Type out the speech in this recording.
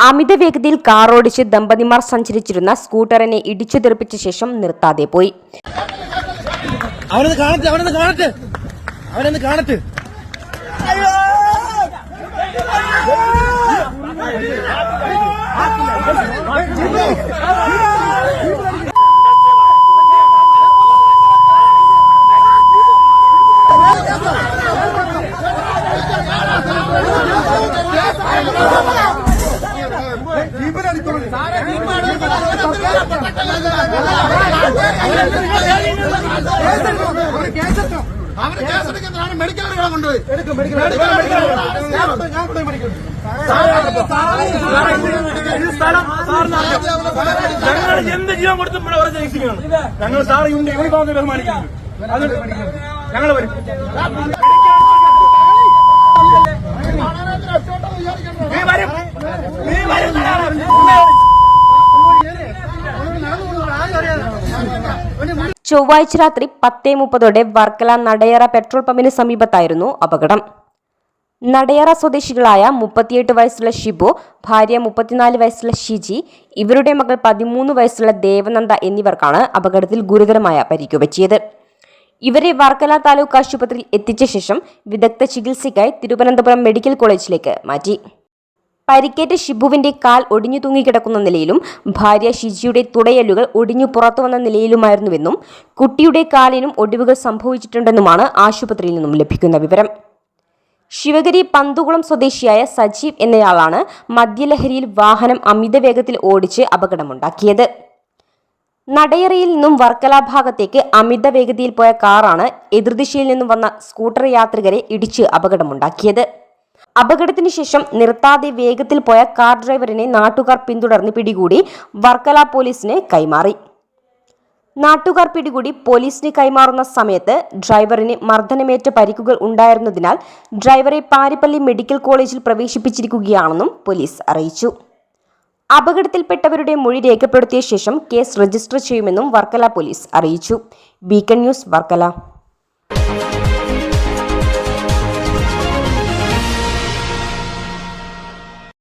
അമിത വേഗതയിൽ കാർ ഓടിച്ച് ദമ്പതിമാർ സഞ്ചരിച്ചിരുന്ന സ്കൂട്ടറിനെ ഇടിച്ചു തെറിപ്പിച്ച ശേഷം നിർത്താതെ പോയി. അവനൊന്ന് അവന് കേസെടുക്കുന്നതാണ് മെഡിക്കൽ കൊണ്ടുപോയി ഞങ്ങൾ എന്ത് ജീവൻ കൊടുത്തും ഇവിടെ അവരെ ചികിത്സിക്കണം ഞങ്ങൾ സാറ് യൂണിറ്റ് യൂണിഫോം ബഹുമാനിക്കുന്നു അത് ഞങ്ങൾ വരും നീ വരും നീ വരും ചൊവ്വാഴ്ച രാത്രി പത്തേ മുപ്പതോടെ വർക്കല നടയറ പെട്രോൾ പമ്പിന് സമീപത്തായിരുന്നു അപകടം. നടയറ സ്വദേശികളായ മുപ്പത്തിയെട്ട് വയസ്സുള്ള ഷിബു ഭാര്യ മുപ്പത്തിനാല് വയസ്സുള്ള ഷിജി ഇവരുടെ മകൾ പതിമൂന്ന് വയസ്സുള്ള ദേവനന്ദ എന്നിവർക്കാണ് അപകടത്തിൽ ഗുരുതരമായ പരിക്കുപറ്റിയത് ഇവരെ വർക്കല താലൂക്ക് ആശുപത്രിയിൽ എത്തിച്ച ശേഷം വിദഗ്ധ ചികിത്സയ്ക്കായി തിരുവനന്തപുരം മെഡിക്കൽ കോളേജിലേക്ക് മാറ്റി. പരിക്കേറ്റ ഷിബുവിന്റെ കാൽ ഒടിഞ്ഞു തൂങ്ങിക്കിടക്കുന്ന നിലയിലും ഭാര്യ ഷിജിയുടെ തുടയലുകൾ ഒടിഞ്ഞു പുറത്തു വന്ന നിലയിലുമായിരുന്നുവെന്നും കുട്ടിയുടെ കാലിനും ഒടിവുകൾ സംഭവിച്ചിട്ടുണ്ടെന്നുമാണ് ആശുപത്രിയിൽ നിന്നും ലഭിക്കുന്ന വിവരം. ശിവഗിരി പന്തുകുളം സ്വദേശിയായ സജീവ് എന്നയാളാണ് മദ്യലഹരിയിൽ വാഹനം അമിത വേഗത്തിൽ ഓടിച്ച് അപകടമുണ്ടാക്കിയത്. നടയറയിൽ നിന്നും വർക്കല ഭാഗത്തേക്ക് അമിത വേഗതയിൽ പോയ കാറാണ് എതിർദിശയിൽ നിന്നും വന്ന സ്കൂട്ടർ യാത്രികരെ ഇടിച്ച് അപകടമുണ്ടാക്കിയത്. അപകടത്തിന് ശേഷം നിർത്താതെ വേഗത്തിൽ പോയ കാർ ഡ്രൈവറിനെ നാട്ടുകാർ പിന്തുടർന്ന് പിടികൂടി വർക്കല പോലീസിന് കൈമാറി. നാട്ടുകാർ പിടികൂടി പോലീസിന് കൈമാറുന്ന സമയത്ത് ഡ്രൈവറിന് മർദ്ദനമേറ്റ പരിക്കുകൾ ഉണ്ടായിരുന്നതിനാൽ ഡ്രൈവറെ പാരിപ്പള്ളി മെഡിക്കൽ കോളേജിൽ പ്രവേശിപ്പിച്ചിരിക്കുകയാണെന്നും പോലീസ് അറിയിച്ചു. അപകടത്തിൽപ്പെട്ടവരുടെ മൊഴി രേഖപ്പെടുത്തിയ ശേഷം കേസ് രജിസ്റ്റർ ചെയ്യുമെന്നും വർക്കല പോലീസ് അറിയിച്ചു. Beacon News Varkala.